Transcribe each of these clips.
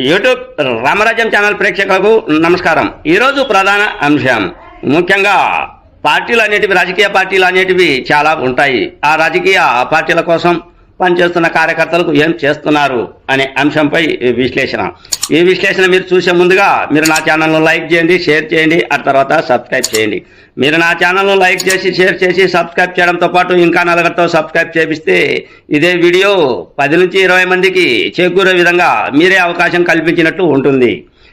YouTube రామరాజ్యం channel ప్రేక్షకులకు నమస్కారం. ఈరోజు ప్రధాన అంశం. ముఖ్యంగా పార్టీలు అనేటివి రాజకీయ పార్టీలు అనేటివి చాలా ఉంటాయి. ఆ రాజకీయ పార్టీల కోసం పనిచేస్తున్న కార్యకర్తలకు ఏం చేస్తున్నారు అనే అంశంపై ఈ విశ్లేషణ. ఈ విశ్లేషణ మీరు చూసే ముందుగా మీరు నా ఛానల్ను లైక్ చేయండి షేర్ చేయండి ఆ తర్వాత సబ్స్క్రైబ్ చేయండి. మీరు నా ఛానల్ను లైక్ చేసి షేర్ చేసి సబ్స్క్రైబ్ చేయడంతో పాటు ఇంకా నలుగురితో సబ్స్క్రైబ్ చేపిస్తే ఇదే వీడియో పది నుంచి ఇరవై మందికి చేకూరే విధంగా మీరే అవకాశం కల్పించినట్టు ఉంటుంది.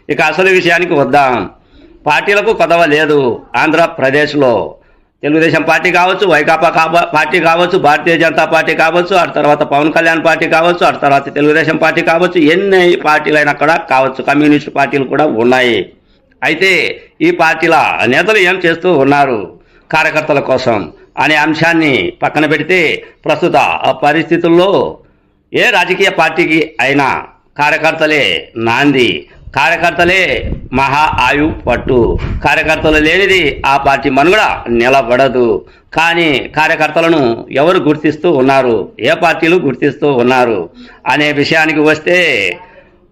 ఇక అసలు విషయానికి వద్దాం. పార్టీలకు కొదవ లేదు ఆంధ్రప్రదేశ్లో. తెలుగుదేశం పార్టీ కావచ్చు వైకాపా పార్టీ కావచ్చు భారతీయ జనతా పార్టీ కావచ్చు ఆ తర్వాత పవన్ కళ్యాణ్ పార్టీ కావచ్చు ఆ తర్వాత తెలుగుదేశం పార్టీ కావచ్చు ఎన్ని పార్టీలైనా కూడా కావచ్చు. కమ్యూనిస్ట్ పార్టీలు కూడా ఉన్నాయి. అయితే ఈ పార్టీల నేతలు ఏం చేస్తూ ఉన్నారు? కార్యకర్తల కోసం అనే అంశాన్ని పక్కన పెడితే ప్రస్తుత పరిస్థితుల్లో ఏ రాజకీయ పార్టీకి అయినా కార్యకర్తలే నాంది. కార్యకర్తలే మహా ఆయు పట్టు. కార్యకర్తలు లేనిది ఆ పార్టీ మనుగడ నిలబడదు. కానీ కార్యకర్తలను ఎవరు గుర్తిస్తూ ఉన్నారు? ఏ పార్టీలు గుర్తిస్తూ ఉన్నారు? అనే విషయానికి వస్తే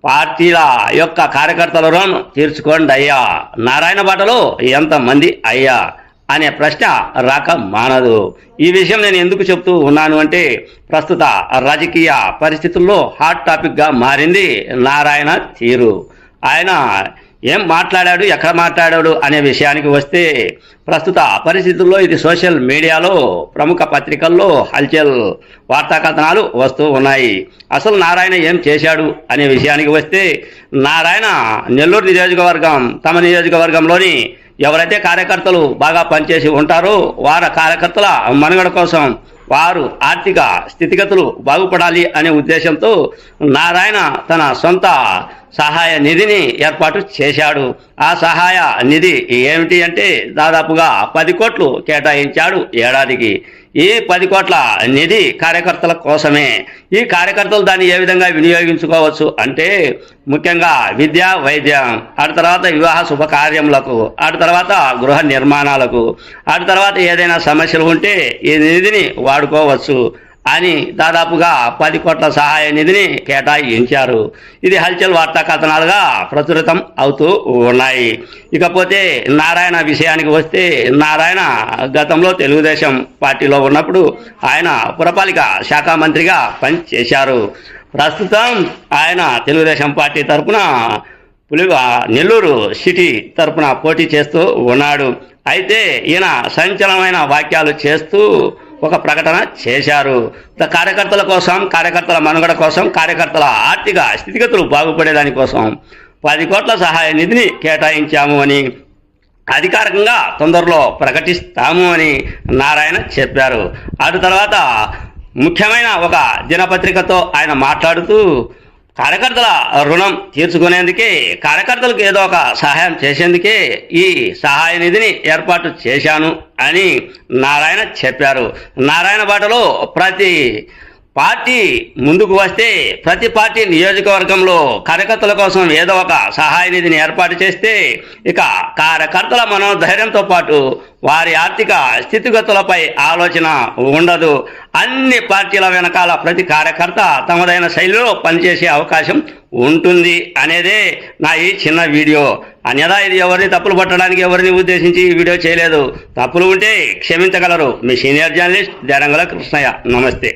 పార్టీల యొక్క కార్యకర్తల రుణం తీర్చుకోండి అయ్యా. నారాయణ బాటలో ఎంతమంది అయ్యా? అనే ప్రశ్న రాక మానదు. ఈ విషయం నేను ఎందుకు చెప్తూ ఉన్నాను అంటే ప్రస్తుత రాజకీయ పరిస్థితుల్లో హాట్ టాపిక్గా మారింది నారాయణ తీరు. ఆయన ఏం మాట్లాడాడు ఎక్కడ మాట్లాడాడు అనే విషయానికి వస్తే ప్రస్తుత పరిస్థితుల్లో ఇది సోషల్ మీడియాలో ప్రముఖ పత్రికల్లో హల్చల్ వార్తా కథనాలు వస్తూ ఉన్నాయి. అసలు నారాయణ ఏం చేశాడు అనే విషయానికి వస్తే నారాయణ నెల్లూరు నియోజకవర్గం తమ నియోజకవర్గంలోని ఎవరైతే కార్యకర్తలు బాగా పనిచేసి ఉంటారో వారి కార్యకర్తల మనుగడ కోసం వారు ఆర్థిక స్థితిగతులు బాగుపడాలి అనే ఉద్దేశంతో నారాయణ తన సొంత సహాయ నిధిని ఏర్పాటు చేశాడు. ఆ సహాయ నిధి ఏమిటి అంటే దాదాపుగా పది కోట్లు కేటాయించాడు ఏడాదికి. ఈ పది కోట్ల నిధి కార్యకర్తల కోసమే ఈ కార్యకర్తలు దాన్ని ఏ విధంగా వినియోగించుకోవచ్చు అంటే ముఖ్యంగా విద్య వైద్యం ఆ తర్వాత వివాహ శుభకార్యములకు ఆటి తర్వాత గృహ నిర్మాణాలకు ఆ తర్వాత ఏదైనా సమస్యలు ఉంటే ఈ నిధిని వాడుకోవచ్చు. అని దాదాపుగా పది కోట్ల సహాయ నిధిని కేటాయించారు. ఇది హల్చల్ వార్తా కథనాలుగా ప్రచురితం అవుతూ ఉన్నాయి. ఇకపోతే నారాయణ విషయానికి వస్తే నారాయణ గతంలో తెలుగుదేశం పార్టీలో ఉన్నప్పుడు ఆయన పురపాలిక శాఖ మంత్రిగా పనిచేశారు. ప్రస్తుతం ఆయన తెలుగుదేశం పార్టీ తరపున పులిగా నెల్లూరు సిటీ తరపున పోటీ చేస్తూ ఉన్నాడు. అయితే ఈయన సంచలనమైన వాక్యాలు చేస్తూ ఒక ప్రకటన చేశారు. కార్యకర్తల కోసం కార్యకర్తల మనుగడ కోసం కార్యకర్తల ఆర్థిక స్థితిగతులు బాగుపడేదాని కోసం పది కోట్ల సహాయ నిధిని కేటాయించాము అని అధికారికంగా తొందరలో ప్రకటిస్తాము అని నారాయణ చెప్పారు. అటు తర్వాత ముఖ్యమైన ఒక దినపత్రికతో ఆయన మాట్లాడుతూ కార్యకర్తల రుణం తీర్చుకునేందుకే కార్యకర్తలకు ఏదో ఒక సహాయం చేసేందుకే ఈ సహాయ నిధిని ఏర్పాటు చేశాను అని నారాయణ చెప్పారు. నారాయణ బాటలో ప్రతి పార్టీ ముందుకు వస్తే ప్రతి పార్టీ నియోజకవర్గంలో కార్యకర్తల కోసం ఏదో ఒక సహాయ నిధిని ఏర్పాటు చేస్తే ఇక కార్యకర్తల మనోధైర్యంతో పాటు వారి ఆర్థిక స్థితిగతులపై ఆలోచన ఉండదు. అన్ని పార్టీల వెనకాల ప్రతి కార్యకర్త తమదైన శైలిలో పనిచేసే అవకాశం ఉంటుంది అనేదే నా ఈ చిన్న వీడియో. అన్యదా ఇది ఎవరిని తప్పులు పట్టడానికి ఎవరిని ఉద్దేశించి ఈ వీడియో చేయలేదు. తప్పులు ఉంటే క్షమించగలరు. మీ సీనియర్ జర్నలిస్ట్ దేరంగల కృష్ణయ్య. నమస్తే.